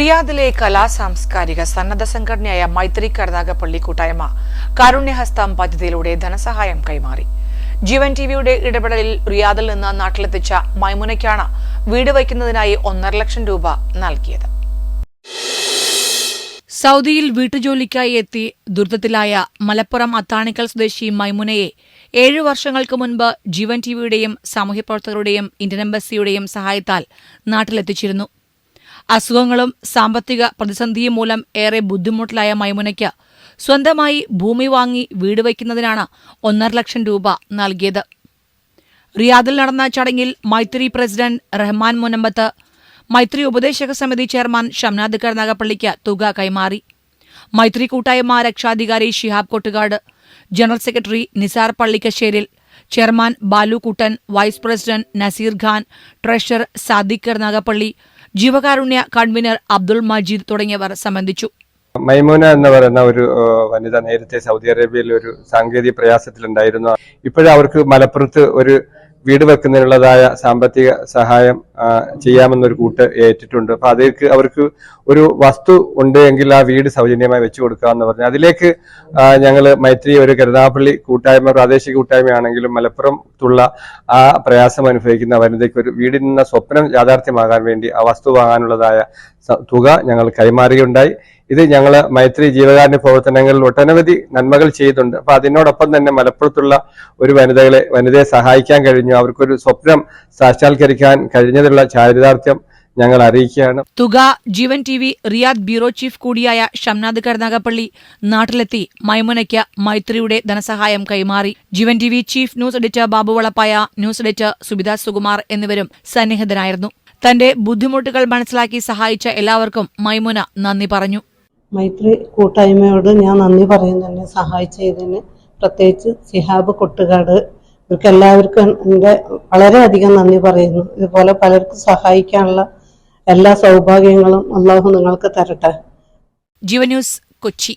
റിയാദിലെ കലാ സാംസ്കാരിക സന്നദ്ധ സംഘടനയായ മൈത്രി കരുനാഗപ്പള്ളി കൂട്ടായ്മ കാരുണ്യഹസ്തം പദ്ധതിയിലൂടെ ധനസഹായം കൈമാറി. ജീവൻ ടിവിയുടെ ഇടപെടലിൽ റിയാദിൽ നിന്ന് നാട്ടിലെത്തിച്ച മൈമുനയ്ക്കാണ് വീട് വയ്ക്കുന്നതിനായി ഒന്നര ലക്ഷം രൂപ നൽകിയത്. സൗദിയിൽ വീട്ടുജോലിക്കായി എത്തി ദുരിതത്തിലായ മലപ്പുറം അത്താണിക്കൽ സ്വദേശി മൈമുനയെ ഏഴു വർഷങ്ങൾക്ക് മുൻപ് ജീവൻ ടിവിയുടെയും സാമൂഹ്യപ്രവർത്തകരുടെയും ഇന്ത്യൻ എംബസിയുടെയും സഹായത്താൽ നാട്ടിലെത്തിച്ചിരുന്നു. അസുഖങ്ങളും സാമ്പത്തിക പ്രതിസന്ധിയും മൂലം ഏറെ ബുദ്ധിമുട്ടിലായ മൈമുനയ്ക്ക് സ്വന്തമായി ഭൂമി വാങ്ങി വീട് വയ്ക്കുന്നതിനാണ് ഒന്നര ലക്ഷം രൂപ നൽകിയത്. റിയാദിൽ നടന്ന ചടങ്ങിൽ മൈത്രി പ്രസിഡന്റ് റഹ്മാൻ മുനമ്പത്ത് മൈത്രി ഉപദേശക സമിതി ചെയർമാൻ ഷംനാദ് കരുനാഗപ്പള്ളിക്ക് തുക കൈമാറി. മൈത്രി കൂട്ടായ്മ രക്ഷാധികാരി Shihab Kottukad general secretary Nisar Pallikkasseril chairman Balu Kuttan vice president Nazeer Khan treasurer Sadiq Karunagappally ജീവകാരുണ്യ കൺവീനർ അബ്ദുൾ മജീദ് തുടങ്ങിയവർ സംബന്ധിച്ചു. മൈമൂന എന്ന് പറയുന്ന ഒരു വനിത നേരത്തെ സൗദി അറേബ്യയിൽ ഒരു സാങ്കേതിക പ്രയാസത്തിലുണ്ടായിരുന്നു. ഇപ്പോഴും അവർക്ക് മലപ്പുറത്ത് ഒരു വീട് വെക്കുന്നതിനുള്ളതായ സാമ്പത്തിക സഹായം ചെയ്യാമെന്നൊരു കൂട്ട് ഏറ്റിട്ടുണ്ട്. അപ്പൊ അതിലേക്ക് അവർക്ക് ഒരു വസ്തു ഉണ്ട് എങ്കിൽ ആ വീട് സൗജന്യമായി വെച്ചു കൊടുക്കാമെന്ന് പറഞ്ഞു അതിലേക്ക് ഞങ്ങൾ മൈത്രി ഒരു കരുനാഗപ്പള്ളി കൂട്ടായ്മ പ്രാദേശിക കൂട്ടായ്മയാണെങ്കിലും മലപ്പുറത്തുള്ള ആ പ്രയാസം അനുഭവിക്കുന്ന വനിതയ്ക്ക് ഒരു വീടിൽ നിന്ന് സ്വപ്നം യാഥാർത്ഥ്യമാകാൻ വേണ്ടി ആ വസ്തു വാങ്ങാനുള്ളതായ തുക ഞങ്ങൾ കൈമാറുകയുണ്ടായി. ഇത് ഞങ്ങൾ മൈത്രി ജീവകാരുണ്യ പ്രവർത്തനങ്ങളിൽ ഒട്ടനവധി നന്മകൾ ചെയ്തിട്ടുണ്ട്. അപ്പൊ അതിനോടൊപ്പം തന്നെ മലപ്പുറത്തുള്ള ഒരു വനിതകളെ വനിതയെ സഹായിക്കാൻ കഴിഞ്ഞു. അവർക്കൊരു സ്വപ്നം സാക്ഷാത്കരിക്കാൻ കഴിഞ്ഞതിലുള്ള ചാരിതാർത്ഥ്യം ഞങ്ങൾ അറിയിക്കുകയാണ്. തുക Jeevan T V Riyadh bureau chief കൂടിയായ ഷംനാദ് കരുനാഗപ്പള്ളി നാട്ടിലെത്തി. മൈമുനയ്ക്ക് മൈത്രിയുടെ ധനസഹായം കൈമാറി. Jeevan T V chief news editor Babu Valappaya news editor Subitha Sukumar എന്നിവരും സന്നിഹിതനായിരുന്നു തന്റെ ബുദ്ധിമുട്ടുകൾ മനസ്സിലാക്കി സഹായിച്ച എല്ലാവർക്കും മൈമുന നന്ദി പറഞ്ഞു. മൈത്രി കൂട്ടായ്മയോട് ഞാൻ നന്ദി പറയുന്നുണ്ട് സഹായിച്ചതിന്. പ്രത്യേകിച്ച് സിഹാബ് കൊട്ടുകാട്. ഇവർക്ക് എല്ലാവർക്കും എന്റെ വളരെയധികം നന്ദി പറയുന്നു. ഇതുപോലെ പലർക്കും സഹായിക്കാനുള്ള എല്ലാ സൗഭാഗ്യങ്ങളും അള്ളാഹു നിങ്ങൾക്ക് തരട്ടെ. ജീവന്യൂസ് കൊച്ചി.